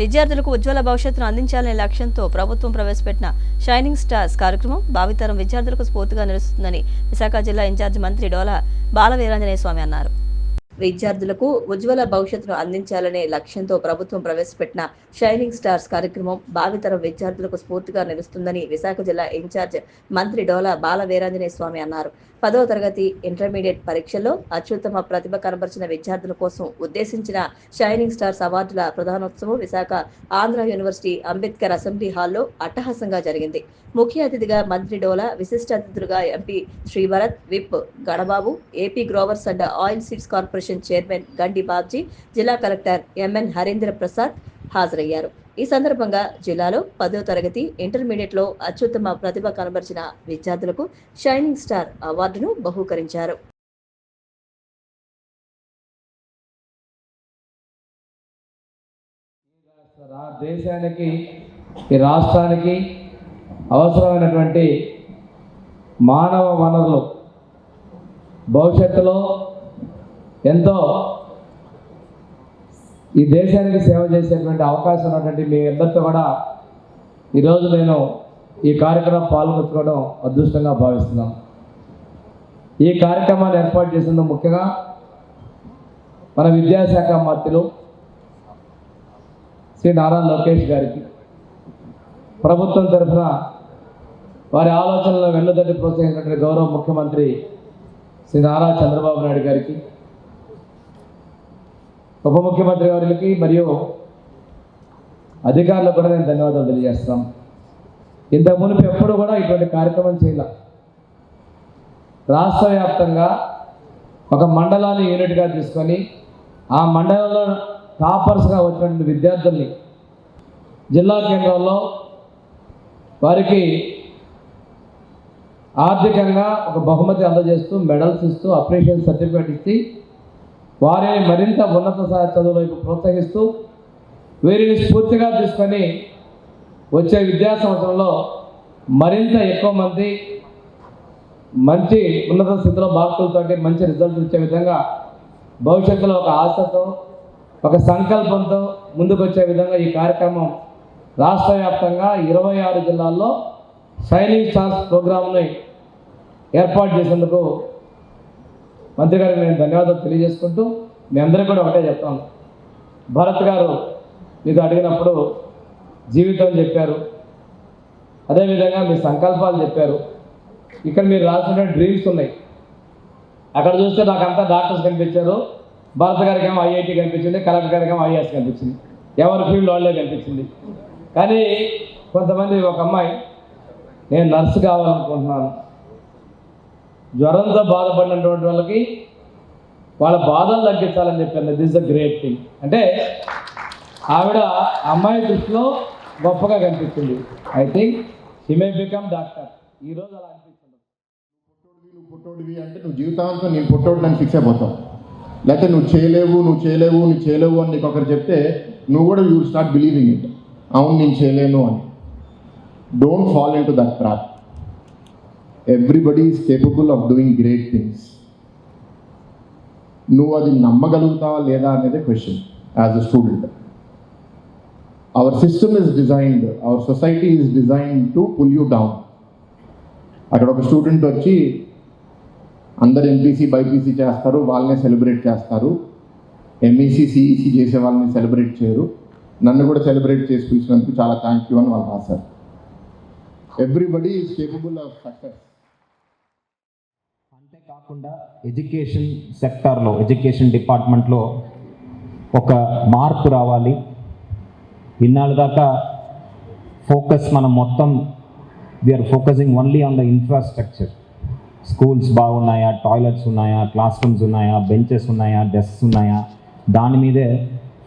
విద్యార్థులకు ఉజ్వల భవిష్యత్తును అందించాలనే లక్ష్యంతో ప్రభుత్వం ప్రవేశపెట్టిన షైనింగ్ స్టార్స్ కార్యక్రమం భావితరం విద్యార్థులకు స్ఫూర్తిగా నిలుస్తుందని విశాఖ జిల్లా ఇన్ఛార్జి మంత్రి డోలా బాలవీరాంజనేయ స్వామి అన్నారు. విద్యార్థులకు ఉజ్వల భవిష్యత్తును అందించాలనే లక్ష్యంతో ప్రభుత్వం ప్రవేశపెట్టిన షైనింగ్ స్టార్స్ కార్యక్రమం భావితరం విద్యార్థులకు స్ఫూర్తిగా నిలుస్తుందని విశాఖ జిల్లా ఇన్ఛార్జ్ మంత్రి డోలా బాల వీరాంజనేయ స్వామి అన్నారు. పదవ తరగతి ఇంటర్మీడియట్ పరీక్షల్లో అత్యుత్తమ ప్రతిభ కనబరిచిన విద్యార్థుల కోసం ఉద్దేశించిన షైనింగ్ స్టార్స్ అవార్డుల ప్రధానోత్సవం విశాఖ ఆంధ్ర యూనివర్సిటీ అంబేద్కర్ అసెంబ్లీ హాల్లో అట్టహాసంగా జరిగింది. ముఖ్య అతిథిగా మంత్రి డోలా విశిష్ట అతిథులుగా MP Sribharat whip Ganababu AP growers and oil seeds corporation chairman Gandi Babji జిల్లా కలెక్టర్ ఎంఎన్ హరేంద్ర ప్రసాద్ హాజరయ్యారు. ఈ సందర్భంగా జిల్లాలో పదో తరగతి ఇంటర్మీడియట్లో అత్యుత్తమ ప్రతిభ కనబరిచిన విద్యార్థులకు షైనింగ్ స్టార్ అవార్డును బహూకరించారు. దేశానికి ఈ రాష్ట్రానికి అవసరమైనటువంటి మానవ వనరులు భవిష్యత్తులో ఎంతో ఈ దేశానికి సేవ చేసేటువంటి అవకాశం ఉన్నటువంటి మీ అందరితో కూడా ఈరోజు నేను ఈ కార్యక్రమం పాల్గొచ్చుకోవడం అదృష్టంగా భావిస్తున్నాను ఈ కార్యక్రమాన్ని ఏర్పాటు చేసినందుకు ముఖ్యంగా మన విద్యాశాఖ మంత్రులు శ్రీ నారా లోకేష్ గారికి. ప్రభుత్వం తరఫున వారి ఆలోచనలను వెన్నుదట్టి ప్రోత్సహించినటువంటి గౌరవ ముఖ్యమంత్రి శ్రీ నారా చంద్రబాబు నాయుడు గారికి ఉప ముఖ్యమంత్రి గారికి మరియు అధికారులకు కూడా నేను ధన్యవాదాలు తెలియజేస్తాం ఇంత మునుపు ఎప్పుడు కూడా ఇటువంటి కార్యక్రమం చేయాల. రాష్ట్ర వ్యాప్తంగా ఒక మండలాన్ని యూనిట్గా తీసుకొని ఆ మండలంలో టాపర్స్గా వచ్చినటువంటి విద్యార్థుల్ని జిల్లా కేంద్రంలో వారికి ఆర్థికంగా ఒక బహుమతి అందజేస్తూ మెడల్స్ ఇస్తూ అప్రిషియేషన్ సర్టిఫికేట్ ఇచ్చి వారిని మరింత ఉన్నత స్థాయి చదువులకు ప్రోత్సహిస్తూ వీరిని స్ఫూర్తిగా తీసుకొని వచ్చే విద్యా సంవత్సరంలో మరింత ఎక్కువ మంది మంచి ఉన్నత స్థితిలో మార్కులతోటి మంచి రిజల్ట్ ఇచ్చే విధంగా భవిష్యత్తులో ఒక ఆశతో ఒక సంకల్పంతో ముందుకొచ్చే విధంగా ఈ కార్యక్రమం రాష్ట్ర వ్యాప్తంగా ఇరవై ఆరు జిల్లాల్లో షైనింగ్ స్టార్స్ ప్రోగ్రామ్ని ఏర్పాటు చేసేందుకు మంత్రి గారికి నేను ధన్యవాదాలు తెలియజేసుకుంటూ మీ అందరికీ కూడా ఒకటే చెప్తాను భరత్ గారు మీతో అడిగినప్పుడు జీవితం చెప్పారు. అదేవిధంగా మీ సంకల్పాలు చెప్పారు. ఇక్కడ మీరు రాసిన డ్రీమ్స్ ఉన్నాయి. అక్కడ చూస్తే నాకు అంతా డాక్టర్స్ కనిపించారు. భారత గారికి ఏమో ఐఐటి కనిపించింది కలెక్టర్ గారికి ఏమో ఐఏఎస్ కనిపించింది. ఎవరి ఫీల్డ్ వాళ్ళే కనిపించింది. కానీ కొంతమంది ఒక అమ్మాయి నేను నర్సు కావాలనుకుంటున్నాను. జ్వరంతో బాధపడినటువంటి వాళ్ళకి వాళ్ళ బాధలు తగ్గించాలని చెప్పాను. దిస్ అ గ్రేట్ థింగ్ అంటే ఆవిడ అమ్మాయి దృష్టిలో గొప్పగా కనిపిస్తుంది. I think he may become doctor ఈరోజు అలా అనిపిస్తుంది. నువ్వు పుట్టోడివి అంటే నువ్వు జీవితాంతం నేను పుట్టోడిని ఫిక్స్ అయిపోతావు. లేకపోతే నువ్వు చేయలేవు నువ్వు చేయలేవు నువ్వు చేయలేవు అని నీకు ఒకరు చెప్తే నువ్వు కూడా యూ స్టార్ట్ బిలీవింగ్ ఇట్ అవును నేను చేయలేను అని. Don't fall into that trap everybody is capable of doing great things నువ్వు అది నమ్మగలుగుతావా లేదా అనేది question as a student our system is designed our society is design to pull you down అక్కడ ఒక స్టూడెంట్ వచ్చి అందరు ఎంపీసీ బైపీసీ చేస్తారు వాళ్ళనే సెలబ్రేట్ చేస్తారు. ఎంఈసీ సిఈసీ చేసే వాళ్ళని సెలబ్రేట్ చేయరు. నన్ను కూడా సెలబ్రేట్ చేసి పిలిచినందుకు చాలా థ్యాంక్ యూ అని వాళ్ళు రాశారు. Everybody is capable of success అంతేకాకుండా ఎడ్యుకేషన్ సెక్టార్లో ఎడ్యుకేషన్ డిపార్ట్మెంట్లో ఒక మార్పు రావాలి. ఇన్నాళ్ళ దాకా ఫోకస్ మనం మొత్తం we are focusing only on the infrastructure schools బాగున్నాయా టాయిలెట్స్ ఉన్నాయా క్లాస్ రూమ్స్ ఉన్నాయా బెంచెస్ ఉన్నాయా డెస్క్స్ ఉన్నాయా దాని మీదే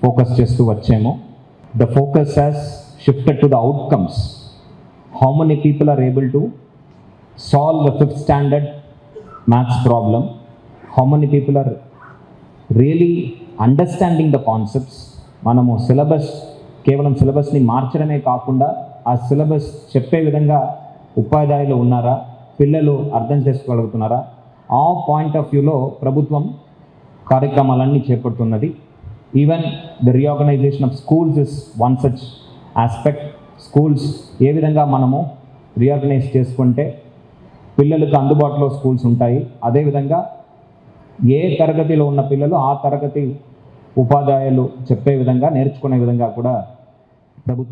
ఫోకస్ చేస్తూ వచ్చాము. The focus has shifted to the outcomes how many people are able to solve the fifth standard maths problem. How many people are really understanding the concepts మనము syllabus కేవలం సిలబస్ని మార్చడమే కాకుండా ఆ సిలబస్ చెప్పే విధంగా ఉపాధ్యాయులు ఉన్నారా? పిల్లలు అర్థం చేసుకోగలుగుతున్నారా? ఆ పాయింట్ ఆఫ్ వ్యూలో ప్రభుత్వం కార్యక్రమాలన్నీ చేపడుతున్నది. Even the reorganization of schools is one such aspect schools ఏ విధంగా మనము రీఆర్గనైజ్ చేసుకుంటే పిల్లలకు అందుబాటులో స్కూల్స్ ఉంటాయి. అదేవిధంగా ఏ తరగతిలో ఉన్న పిల్లలు ఆ తరగతి ఉపాధ్యాయులు చెప్పే విధంగా నేర్చుకునే విధంగా కూడా ప్రభుత్వం